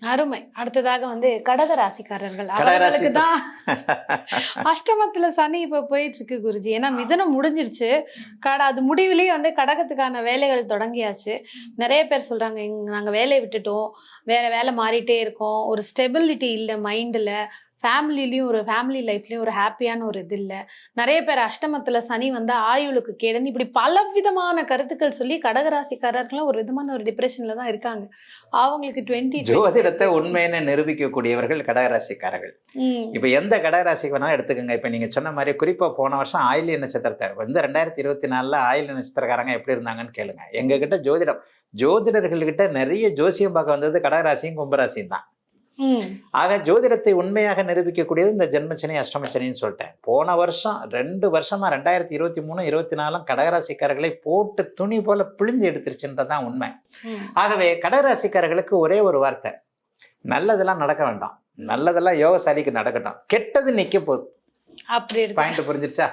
அருமை. அடுத்ததாக வந்து கடக ராசிக்காரர்கள் அவர்களுக்கு தான் அஷ்டமத்துல சனி இப்ப போயிட்டு இருக்கு குருஜி. ஏன்னா மிதனம் முடிஞ்சிருச்சு. கட அது முடிவிலேயே வந்து கடகத்துக்கான வேலைகள் தொடங்கியாச்சு. நிறைய பேர் சொல்றாங்க "எங்க- நாங்க வேலையை விட்டுட்டோம். வேற வேலை மாறிட்டே இருக்கோம். ஒரு ஸ்டெபிலிட்டி இல்லை மைண்ட்ல ஃபேமிலிலையும் ஒரு ஃபேமிலி லைஃப்லயும் ஒரு ஹாப்பியான ஒரு இது இல்லை. நிறைய பேர் அஷ்டமத்துல சனி வந்து ஆயுளுக்கு கேடுன்னு இப்படி பல விதமான கருத்துக்கள் சொல்லி கடகராசிக்காரர்களும் ஒரு விதமான ஒரு டிப்ரெஷன்ல தான் இருக்காங்க. அவங்களுக்கு டுவெண்ட்டி ஜோதிடத்தை உண்மைன்னு நிரூபிக்கக்கூடியவர்கள் கடகராசிக்காரர்கள். இப்போ எந்த கடகராசிக்கு வேணாலும் எடுத்துக்கோங்க. இப்போ நீங்கள் சொன்ன மாதிரி குறிப்பாக போன வருஷம் ஆயில்ய நட்சத்திரத்தார் வந்து ரெண்டாயிரத்தி இருபத்தி நாலில் ஆயில்ய நட்சத்திரக்காரங்க எப்படி இருந்தாங்கன்னு கேளுங்க. எங்ககிட்ட ஜோதிடம் ஜோதிடர்கள்கிட்ட நிறைய ஜோசியம் பார்க்க வந்தது கடகராசியும் கும்பராசியும் தான். ஆக ஜோதிடத்தை உண்மையாக நிரூபிக்கக்கூடியது இந்த ஜென்மச்சனி அஷ்டமச்சனின்னு சொல்லிட்டேன். போன வருஷம் ரெண்டு வருஷமா ரெண்டாயிரத்தி இருபத்தி மூணு இருபத்தி நாலும் கடகராசிக்காரர்களை போட்டு துணி போல பிழிஞ்சு எடுத்துருச்சுன்றதான் உண்மை. ஆகவே கடகராசிக்காரர்களுக்கு ஒரே ஒரு வார்த்தை. நல்லதெல்லாம் நடக்க வேண்டாம். நல்லதெல்லாம் யோகசாலிக்கு நடக்கட்டும். கெட்டது நிக்க போகுது. அப்படி பாயிண்ட் புரிஞ்சிருச்சா?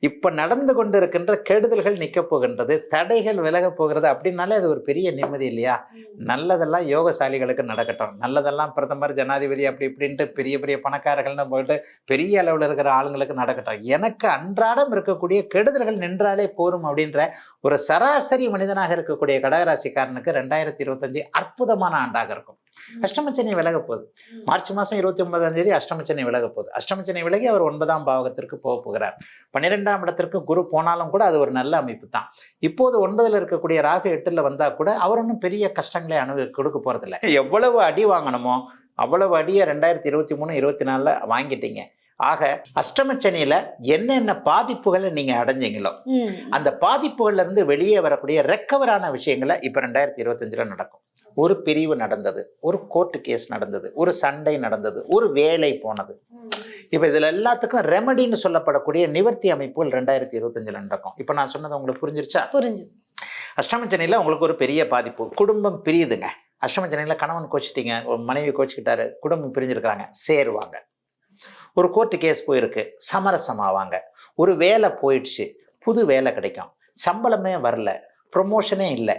இப்ப நடந்து கொண்டு இருக்கின்ற கெடுதல்கள் நிக்க போகின்றது தடைகள் விலக போகிறது அப்படின்னாலே அது ஒரு பெரிய நிம்மதி இல்லையா? நல்லதெல்லாம் யோகசாலிகளுக்கு நடக்கட்டும். நல்லதெல்லாம் பிரதமர் ஜனாதிபதி அப்படி இப்படின்ட்டு பெரிய பெரிய பணக்காரர்கள்னு போயிட்டு பெரிய அளவில் இருக்கிற ஆளுங்களுக்கு நடக்கட்டும். எனக்கு அன்றாடம் இருக்கக்கூடிய கெடுதல்கள் நின்றாலே போரும் அப்படின்ற ஒரு சராசரி மனிதனாக இருக்கக்கூடிய கடகராசிக்காரனுக்கு ரெண்டாயிரத்தி இருபத்தஞ்சு அற்புதமான ஆண்டாக இருக்கும். அஷ்டமச்சனி விலக போகுது. மார்ச் மாதம் இருபத்தி ஒன்பதாம் தேதி அஷ்டமச்சனி விலக போகுது. அஷ்டமச்சனி விலகி அவர் ஒன்பதாம் பாவகத்திற்கு போக போகிறார். பன்னிரெண்டாம் இடத்திற்கு குரு போனாலும் கூட அது ஒரு நல்ல அமைப்பு தான். இப்போது ஒன்பதுல இருக்கக்கூடிய ராகு எட்டுல வந்தா கூட அவர் ஒன்றும் பெரிய கஷ்டங்களை அனுபவி கொடுக்க போறதில்ல. எவ்வளவு அடி வாங்கணுமோ அவ்வளவு அடியை ரெண்டாயிரத்தி இருபத்தி மூணு இருபத்தி நாலுல வாங்கிட்டீங்க. ஆக அஷ்டமச்சனியில என்னென்ன பாதிப்புகளை நீங்க அடைஞ்சீங்களோ. அந்த பாதிப்புகள்ல இருந்து வெளியே வரக்கூடிய ரெக்கவரான விஷயங்களை இப்ப ரெண்டாயிரத்தி இருபத்தஞ்சுல நடக்கும். ஒரு பிரிவு நடந்தது ஒரு கோர்ட்டு கேஸ் நடந்தது ஒரு சண்டை நடந்தது ஒரு வேலை போனது. இப்ப இதுல எல்லாத்துக்கும் ரெமடின்னு சொல்லப்படக்கூடிய நிவர்த்தி அமைப்புகள் ரெண்டாயிரத்தி இருபத்தஞ்சுல நடக்கும். இப்ப நான் சொன்னது உங்களுக்கு புரிஞ்சிருச்சா? புரிஞ்சுது. அஷ்டமச்சனையில் உங்களுக்கு ஒரு பெரிய பாதிப்பு. குடும்பம் பிரியுதுங்க. அஷ்டமச்சனையில் கணவன் கோச்சிட்டீங்க ஒரு மனைவி கோச்சிக்கிட்டாரு குடும்பம் பிரிஞ்சிருக்கிறாங்க சேருவாங்க. ஒரு கோர்ட்டு கேஸ் போயிருக்கு. சமரசமாவாங்க. ஒரு வேலை போயிடுச்சு. புது வேலை கிடைக்கும். சம்பளமே வரல. ப்ரொமோஷனே இல்லை.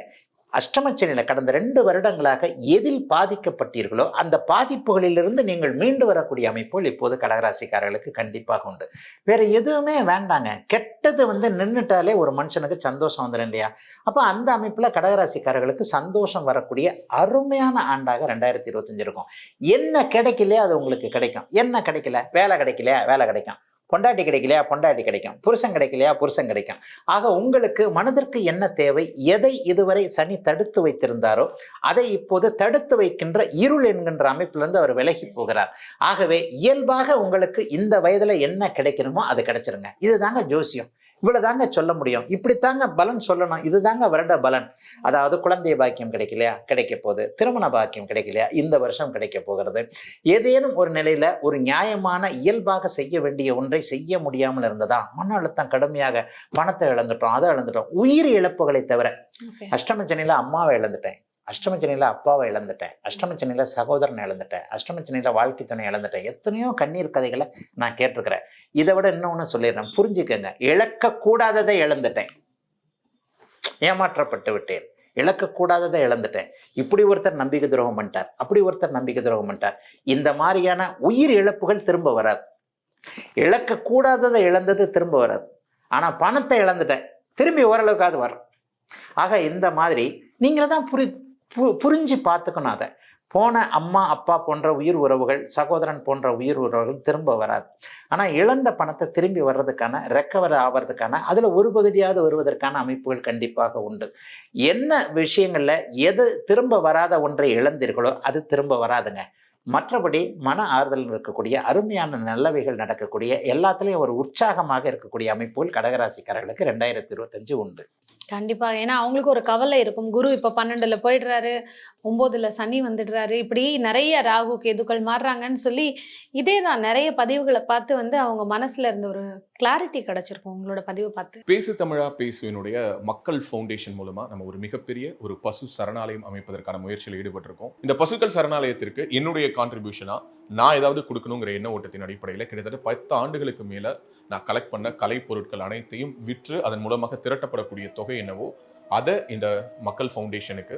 அஷ்டமச்சனையில் கடந்த ரெண்டு வருடங்களாக எதில் பாதிக்கப்பட்டீர்களோ அந்த பாதிப்புகளிலிருந்து நீங்கள் மீண்டு வரக்கூடிய அமைப்புகள் இப்போது கடகராசிக்காரர்களுக்கு கண்டிப்பாக உண்டு. வேற எதுவுமே வேண்டாங்க. கெட்டது வந்து நின்றுட்டாலே ஒரு மனுஷனுக்கு சந்தோஷம் வந்துடும் இல்லையா? அப்போ அந்த அமைப்பில் கடகராசிக்காரர்களுக்கு சந்தோஷம் வரக்கூடிய அருமையான ஆண்டாக ரெண்டாயிரத்தி இருபத்தஞ்சு இருக்கும். என்ன கிடைக்கலையோ அது உங்களுக்கு கிடைக்கும். என்ன கிடைக்கல? வேலை கிடைக்கலையா? வேலை கிடைக்கும். பொண்டாட்டி கிடைக்கலையா? பொண்டாட்டி கிடைக்கும். புருஷன் கிடைக்கலையா? புருஷன் கிடைக்கும். ஆக உங்களுக்கு மனதிற்கு என்ன தேவை? எதை இதுவரை சனி தடுத்து வைத்திருந்தாரோ அதை இப்போது தடுத்து வைக்கின்ற இருள் என்கின்ற அமைப்பிலிருந்து அவர் விலகி போகிறார். ஆகவே இயல்பாக உங்களுக்கு இந்த வயதில் என்ன கிடைக்கணுமோ அது கிடைச்சிருங்க. இதுதாங்க ஜோசியம். இவ்வளவுதாங்க சொல்ல முடியும். இப்படித்தாங்க பலன் சொல்லணும். இதுதாங்க வருட பலன். அதாவது குழந்தை பாக்கியம் கிடைக்கலையா கிடைக்க போகுது. திருமண பாக்கியம் கிடைக்கலையா இந்த வருஷம் கிடைக்க போகிறது. ஏதேனும் ஒரு நிலையில ஒரு நியாயமான இயல்பாக செய்ய வேண்டிய ஒன்றை செய்ய முடியாமல் இருந்ததா? மன அழுத்தம் கடுமையாக பணத்தை இழந்துட்டோம் அதை இழந்துட்டோம். உயிர் இழப்புகளை தவிர ஓகே. அஷ்டமச்சனியில அம்மாவை இழந்துட்டேன். அஷ்டமச்சனையில் அப்பாவை இழந்துட்டேன். அஷ்டமச்சனையில் சகோதரனை இழந்துட்டேன். அஷ்டமச்சனையில் வாழ்க்கை துணை இழந்துட்டேன். எத்தனையோ கண்ணீர் கதைகளை நான் கேட்டிருக்கிறேன். இதை விட இன்னொன்று சொல்லிடுறேன். புரிஞ்சுக்கங்க. இழக்கக்கூடாததை இழந்துட்டேன். ஏமாற்றப்பட்டு விட்டேன். இழக்கக்கூடாததை இழந்துட்டேன். இப்படி ஒருத்தர் நம்பிக்கை துரோகம் பண்ணிட்டார். அப்படி ஒருத்தர் நம்பிக்கை துரோகம் பண்ணிட்டார். இந்த மாதிரியான உயிர் இழப்புகள் திரும்ப வராது. இழக்கக்கூடாததை இழந்தது திரும்ப வராது. ஆனால் பணத்தை இழந்துட்டேன். திரும்பி ஓரளவுக்காவது வரும் ஆக இந்த மாதிரி நீங்களே தான் புரி பு- புரிஞ்சு பார்த்துக்கணும் அதை. போன அம்மா அப்பா போன்ற உயிர் உறவுகள் சகோதரன் போன்ற உயிர் உறவுகள் திரும்ப வராது. ஆனால் இழந்த பணத்தை திரும்பி வர்றதுக்கான ரெக்கவர் ஆவறதுக்கான அதில் ஒரு பகுதியாவது வருவதற்கான அமைப்புகள் கண்டிப்பாக உண்டு. என்ன விஷயங்களில் எது திரும்ப வராத ஒன்றை இழந்தீர்களோ அது திரும்ப வராதுங்க. மற்றபடி மன ஆறுதல் இருக்கக்கூடிய அருமையான நல்லவைகள் நடக்கக்கூடிய எல்லாத்துலேயும் ஒரு உற்சாகமாக இருக்கக்கூடிய அமைப்புகள் கடகராசிக்காரர்களுக்கு ரெண்டாயிரத்தி இருபத்தஞ்சு உண்டு. கண்டிப்பா. ஏன்னா அவங்களுக்கு ஒரு கவலை இருக்கும். குரு இப்ப பன்னெண்டுல போயிடுறாரு ஒன்பதுல சனி வந்துடுறாரு. இப்படி நிறைய ராகு கேதுக்கள் மாறுறாங்கன்னு சொல்லி இதே தான் நிறைய பதிவுகளை பார்த்து வந்து அவங்க மனசுல இருந்த ஒரு கிளாரிட்டி கிடைச்சிருக்கும் உங்களோட பதிவை பார்த்து. பேசு தமிழா பேசுவினுடைய மக்கள் ஃபவுண்டேஷன் மூலமா நம்ம ஒரு மிகப்பெரிய ஒரு பசு சரணாலயம் அமைப்பதற்கான முயற்சியில் ஈடுபட்டிருக்கோம். இந்த பசுக்கள் சரணாலயத்திற்கு என்னுடைய கான்ட்ரிபியூஷனாக நான் ஏதாவது கொடுக்கணுங்கிற எண்ண ஓட்டத்தின் அடிப்படையில் கிட்டத்தட்ட பத்து ஆண்டுகளுக்கு மேல நான் கலெக்ட் பண்ண கலை பொருட்கள் அனைத்தையும் விற்று அதன் மூலமாக திரட்டப்படக்கூடிய தொகை என்னவோ அதை இந்த மக்கள் ஃபவுண்டேஷனுக்கு